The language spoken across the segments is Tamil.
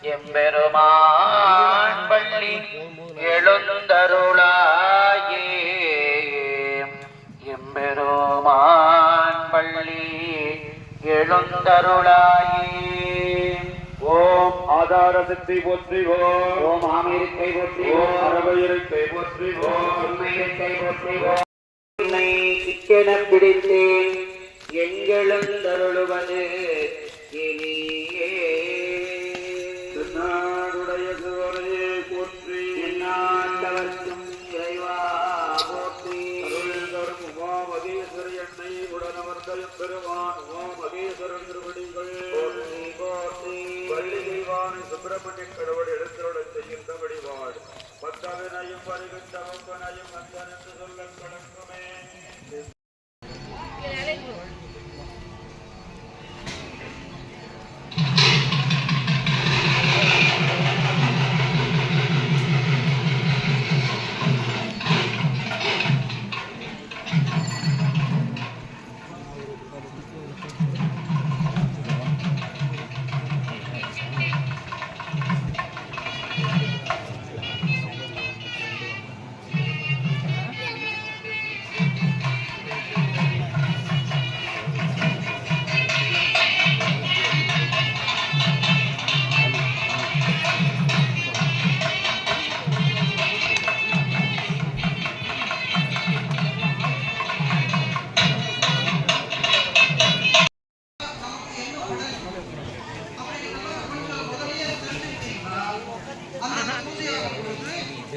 எம்பெருமான் பள்ளி எழுந்தருளாயே. எம்பெருமான் பள்ளி எழுந்தருளாயே. ஓம் ஆதார சக்தி போற்றிவோம். ஓம் ஆமிருக்கை போற்றிவோம். அரவையிருக்கை போற்றிவோம். உண்மையிருக்கை போற்றிவோம். சிக்கென பிடித்தேன். எங்களெழுந்தருளுவது இனியே நாடுடைய தெய்வானை கடவுள் எழுந்தருளச் செய்கின்றபடி வாழ் பத்தவனையும் வருகின்ற வம்பனையும் சொல்ல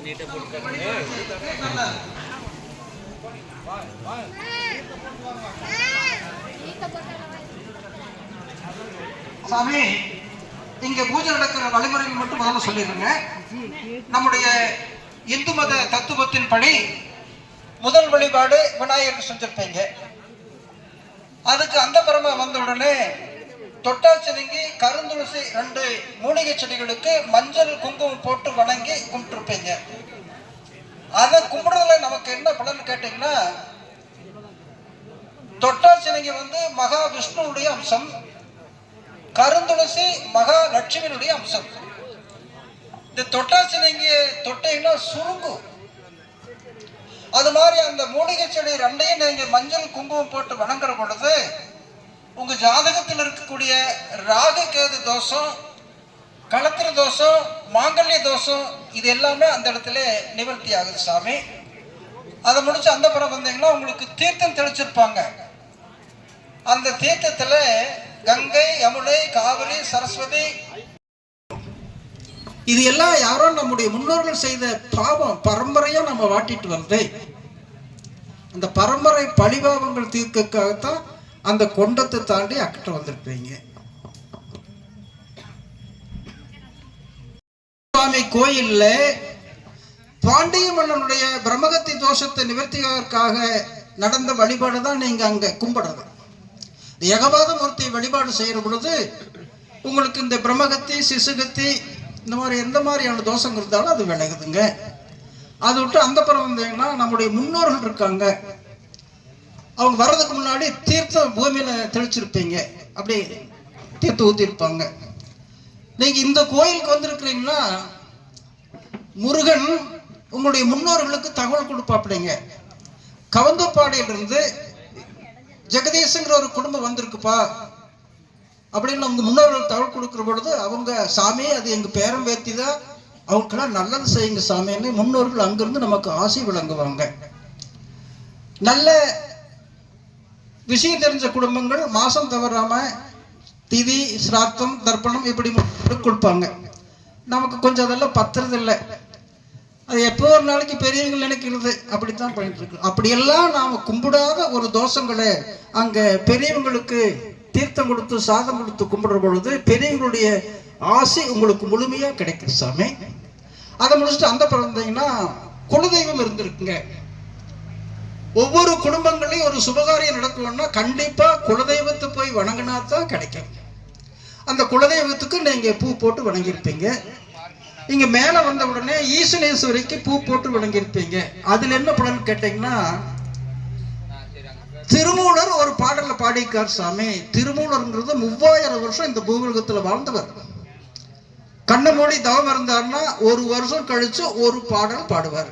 கலங்குமே சாமி இங்க பூஜை நடக்கிற வழிமுறைகள் மட்டும் முதல்ல சொல்லிடுங்க. நம்முடைய இந்து மத தத்துவத்தின் படி முதல் வழிபாடு விநாயகர் செஞ்சிருப்பீங்க. அதுக்கு அந்த பரம வந்த உடனே தொட்டாச்சினிங்கி கருந்துளசி ரெண்டு மூலிகை செடிகளுக்கு மஞ்சள் குங்குமம் போட்டு வணங்கி கும்பிட்டுருப்பீங்க. அதை கும்பிடுறதுல நமக்கு என்ன பலன் கேட்டீங்கன்னா தொட்டாச்சினிங்கி வந்து மகா விஷ்ணுவுடைய அம்சம் கருந்துளசி மகா லட்சுமியினுடைய அம்சம். இந்த தொட்டாசி தொட்டைன்னா சுருங்கும் அது மாதிரி அந்த மூலிகை செடி ரெண்டையும் நீங்க மஞ்சள் குங்குமம் போட்டு வணங்குற பொழுது உங்க ஜாதகத்தில் இருக்கக்கூடிய ராகு கேது தோஷம் களத்திர தோஷம் மாங்கல்ய தோஷம் இது எல்லாமே அந்த இடத்துல நிவர்த்தி ஆகுது சாமி. அதை முடிச்சு அந்த புறம் வந்தீங்கன்னா உங்களுக்கு தீர்த்தம் தெளிச்சிருப்பாங்க. அந்த தீர்த்தத்துல கங்கை யமுனை காவிரி சரஸ்வதி. இது எல்லாம் யாரோ நம்முடைய முன்னோர்கள் செய்த பாவம் பரம்பரையா நம்ம வாட்டிட்டு வருது அந்த பரம்பரை பழிபாவங்கள் தீர்க்கக்காகத்தான் அந்த கொண்டத்தை தாண்டி அக்கிட்ட வந்திருப்பீங்க. சுவாமி கோயில்ல பாண்டிய மன்னனுடைய பிரம்மகத்தி தோஷத்தை நிவர்த்திக்காக நடந்த வழிபாடு தான் நீங்க அங்க கும்பிடுறது ஏகபாத மூர்த்தி வழிபாடு செய்யற பொழுது உங்களுக்கு இந்த பிரம்மகத்தி சிசுகத்தி இந்த மாதிரி எந்த மாதிரியான தோஷம் இருந்தாலும் அது விலகுதுங்க. அது விட்டு அந்த புறம் வந்தீங்கன்னா நம்முடைய முன்னோர்கள் இருக்காங்க. அவங்க வர்றதுக்கு முன்னாடி தீர்த்தம் பூமியில தெளிச்சிருப்பீங்க. அப்படி தீர்த்தம் ஊத்திருப்பாங்க நீங்க இந்த கோயிலுக்கு வந்திருக்கிறீங்கன்னா முருகன் உங்களுடைய முன்னோர்களுக்கு தகவல் கொடுப்பாப்பிடுங்க கவந்தப்பாடியிலிருந்து ஜெகதீஷங்கிற ஒரு குடும்பம் வந்திருக்குப்பா. அப்படின்னு அவங்க முன்னோர்கள் தகவல் கொடுக்குற பொழுது அவங்க சாமி அது எங்க பேரம் பேத்தி தான் அவங்களுக்கெல்லாம் நல்லது செய்யுங்க சாமின்னு முன்னோர்கள் அங்கிருந்து நமக்கு ஆசை விளங்குவாங்க. நல்ல விஷயம் தெரிஞ்ச குடும்பங்கள் மாசம் தவறாம திதி சிராத்தம் தர்ப்பணம் இப்படி கொடுப்பாங்க. நமக்கு கொஞ்சம் அதெல்லாம் பத்துறது இல்லை அது எப்போ ஒரு நாளைக்கு பெரியவங்க நினைக்கிறது? அப்படித்தான் பண்ணிட்டு இருக்கு. அப்படியெல்லாம் நாம கும்பிடாத ஒரு தோஷங்களை அங்க பெரியவங்களுக்கு தீர்த்தம் கொடுத்து சாதம் கொடுத்து கும்பிடுற பொழுது பெரியவங்களுடைய ஆசை உங்களுக்கு முழுமையா கிடைக்கும் சாமி. அதை முடிச்சுட்டு அந்த பிறந்தீங்கன்னா குலதெய்வம் இருந்திருக்குங்க. ஒவ்வொரு குடும்பங்களையும் ஒரு சுபகாரியம் நடக்கணும்னா கண்டிப்பா குலதெய்வத்தை போய் வணங்கினா தான் கிடைக்கும். அந்த குலதெய்வத்துக்கு நீங்க பூ போட்டு வணங்கியிருப்பீங்க. இங்க மேல வந்த உடனே ஈசனேஸ்வரிக்கு பூ போட்டு வணங்கியிருப்பீங்க. அதுல என்ன பலன் கேட்டீங்கன்னா திருமூலர் ஒரு பாடல்ல பாடியிருக்கார் சாமி. திருமூலர்ன்றது மூவாயிரம் வருஷம் இந்த பூவுலகத்துல வாழ்ந்தவர். கண்ணை மூடி தவம் இருந்தார்னா ஒரு வருஷம் கழிச்சு ஒரு பாடல் பாடுவார்.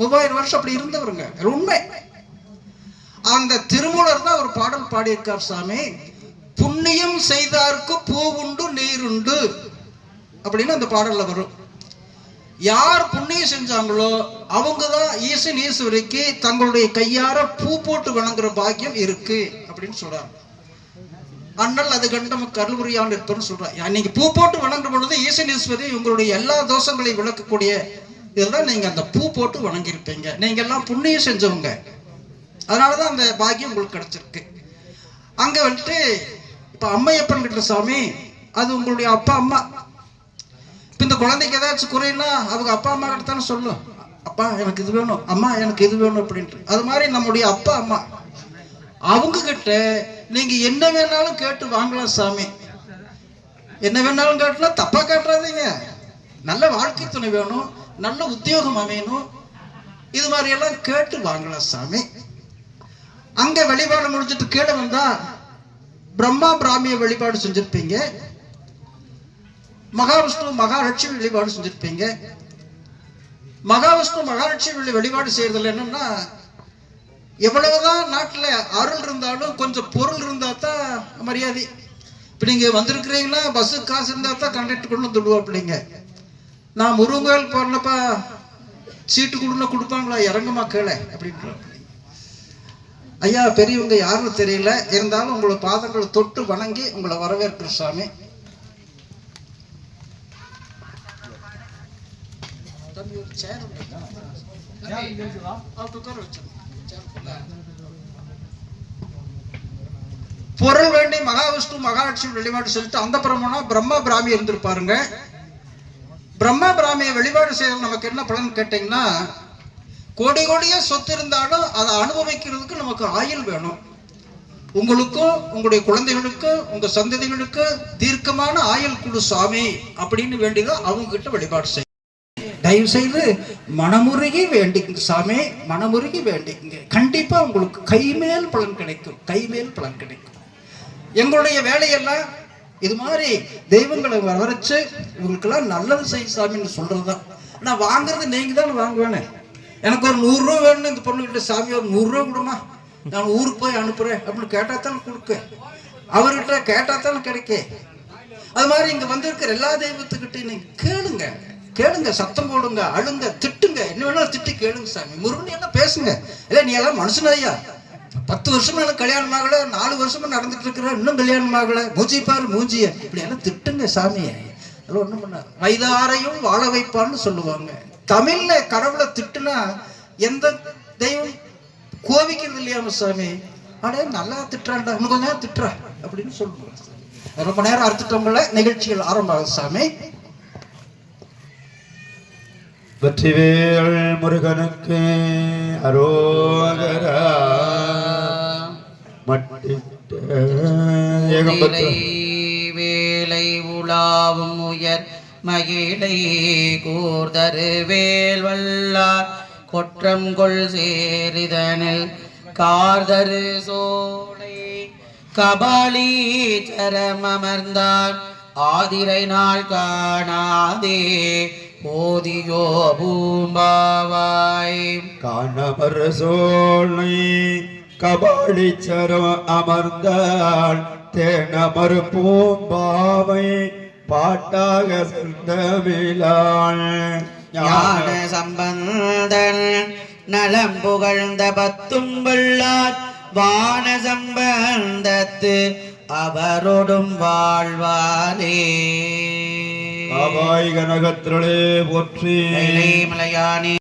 மூவாயிரம் வருஷம் அப்படி இருந்தவருங்க. உண்மை. அந்த திருமூலர் தான் ஒரு பாடல் பாடியிருக்கார் சாமி. புண்ணியம் செய்தார்க்கு பூவுண்டு நீருண்டு அப்படின்னு அந்த பாடல்ல வரும். யார் புண்ணியம் செஞ்சாங்களோ அவங்க தான் ஈசன் ஈஸ்வரிக்கு தங்களுடைய கையார பூ போட்டு வணங்குற பாக்கியம் இருக்கு அப்படின்னு சொல்றாங்க. அண்ணல் அது கண்டம நமக்கு அருள்புரியாமல் இருப்போம்னு சொல்றாங்க நீங்க பூ போட்டு வணங்குற பொழுது ஈசன் ஈஸ்வரி உங்களுடைய எல்லா தோஷங்களையும் விளக்கக்கூடிய இதுதான் நீங்க அந்த பூ போட்டு வணங்கியிருப்பீங்க. நீங்க எல்லாம் புண்ணியம் செஞ்சவங்க. அதனாலதான் அந்த பாக்கியம் உங்களுக்கு கிடைச்சிருக்கு. அங்க வந்துட்டு இப்ப அம்மையப்பன் கிட்ட சாமி அது உங்களுடைய அப்பா அம்மா. இப்ப இந்த குழந்தைக்கு ஏதாச்சும் குறைன்னா அவங்க அப்பா அம்மா கிட்ட தானே சொல்லும். அப்பா எனக்கு இது வேணும். அம்மா எனக்கு இது வேணும் அப்படின்ட்டு. அது மாதிரி நம்முடைய அப்பா அம்மா. அவங்க கிட்ட நீங்க என்ன வேணாலும் கேட்டு வாங்கலாம் சாமி. என்ன வேணாலும் கேட்டலாம் தப்பா கேட்டுறாதீங்க. நல்ல வாழ்க்கை துணை வேணும். நல்ல உத்தியோகம் அமையணும். இது மாதிரி எல்லாம் கேட்டு வாங்கலாம் சாமி? அங்க வழிபாடு முடிஞ்சிட்டு கீழே வந்தா பிரம்மா பிராமிய வழிபாடு செஞ்சிருப்பீங்க. மகாவிஷ்ணு மகாலட்சுமி வழிபாடு செஞ்சிருப்பீங்க. மகாவிஷ்ணு மகாலட்சுமி வழிபாடு செய்யறதுல என்னன்னா எவ்வளவுதான் நாட்டுல அருள் இருந்தாலும் கொஞ்சம் பொருள் இருந்தா தான் மரியாதை. இப்ப நீங்க வந்திருக்கிறீங்களா பஸ்ஸு காசு இருந்தா தான் கண்டக்டர் கொண்டு வந்து அப்படிங்க நான் முருங்கல் போனப்ப சீட்டு கொடுன்னா கொடுப்பாங்களா? இறங்குமா கீழே அப்படின்னு ஐயா பெரியவங்க யாருன்னு தெரியல. இருந்தாலும் உங்களை பாதங்களை தொட்டு வணங்கி உங்களை வரவேற்கிற சாமி. பொருள் வேண்டி மகாவிஷ்ணு மகாலட்சுமி வழிபாடு சொல்லிட்டு அந்த பிரம்மனா பிரம்மா பிராமி இருந்திருப்பாருங்க. பிரம்மா பிராமியை வழிபாடு செய்ய நமக்கு என்ன பலன் கேட்டீங்கன்னா கோடி கோடியே சொத்து இருந்தாலும் அதை அனுபவிக்கிறதுக்கு நமக்கு ஆயுள் வேணும். உங்களுக்கும் உங்களுடைய குழந்தைகளுக்கும் உங்க சந்ததிகளுக்கு தீர்க்கமான ஆயுள் குழு சுவாமி அப்படின்னு வேண்டிதான் அவங்க கிட்ட வழிபாடு செய்யும் தயவு செய்து மனமுருகி வேண்டிங்க சாமி மனமுருகி வேண்டிங்க கண்டிப்பா உங்களுக்கு கைமேல் பலன் கிடைக்கும் கைமேல் பலன் கிடைக்கும். எங்களுடைய வேலையெல்லாம் இது மாதிரி தெய்வங்களை வரவழைச்சு இவங்களுக்கெல்லாம் நல்லது செய் சாமின்னு சொல்றதுதான். நான் வாங்குறது நீங்க தான் வாங்குவேனே. எனக்கு ஒரு நூறுரூவா வேணும்னு இந்த பொண்ணுகிட்ட சாமி ஒரு நூறுரூவா கொடுமா. நான் ஊருக்கு போய் அனுப்புறேன். அப்படின்னு கேட்டால் தான் கொடுக்க. அவர்கிட்ட கேட்டால் தான் கிடைக்க. அது மாதிரி இங்கே வந்திருக்கிற எல்லா தெய்வத்துக்கிட்டையும் நீங்கள் கேளுங்க. கேளுங்க சத்தம் போடுங்க அழுங்க திட்டுங்க. என்ன வேணாலும் திட்டி கேளுங்க சாமி. முருகன் எல்லாம் பேசுங்க. இல்லை நீ எல்லாம் மனுஷனாயா பத்து வருஷமா எனக்கு கல்யாணம் ஆகல நாலு வருஷமா நடந்துட்டு இருக்கிற இன்னும் கல்யாணம் ஆகல. மூஞ்சிப்பார் மூஞ்சிய. இப்படி எல்லாம் திட்டுங்க சாமியை அதெல்லாம் ஒண்ணும் பண்ண வைதாரையும் வாழ வைப்பான்னு சொல்லுவாங்க. தமிழ்ல கடவுளை திட்டுனா எந்த தெய்வம் கோவிக்கிறது இல்லையாம சாமி? அடே நல்லா திட்டுறான்டா இன்னும் கொஞ்சம் நேரம் திட்டுறா அப்படின்னு சொல்லுவாங்க ரொம்ப நேரம் அறுத்துட்டவங்கள நிகழ்ச்சிகள் ஆரம்பம் சாமி. வெற்றிவேல் முருகனுக்கு அரோகரா. வேலை உலாவும் உயர் மகிழை கூர்தரு வேல் வல்லார். கொற்றம் கொள் சேரிதனில் கார்தரு சோலை. கபாலி சரம் அமர்ந்தான் ஆதிரை நாள் காணாதே. போதியோ பூம்பாவாய். காணமர் சோலை. கபாலிச்சரம் அமர்ந்தாள். தேனமர் பூம்பாவை பாட்டாக செந்தமிழாள் ஞான சம்பந்தன் நலம் புகழ்ந்த பத்தும் வல்லார் வான சம்பந்தத்து அவரோடும் வாழ்வாரே. அபாய் கனகத்திரளே போற்றி. மலையானே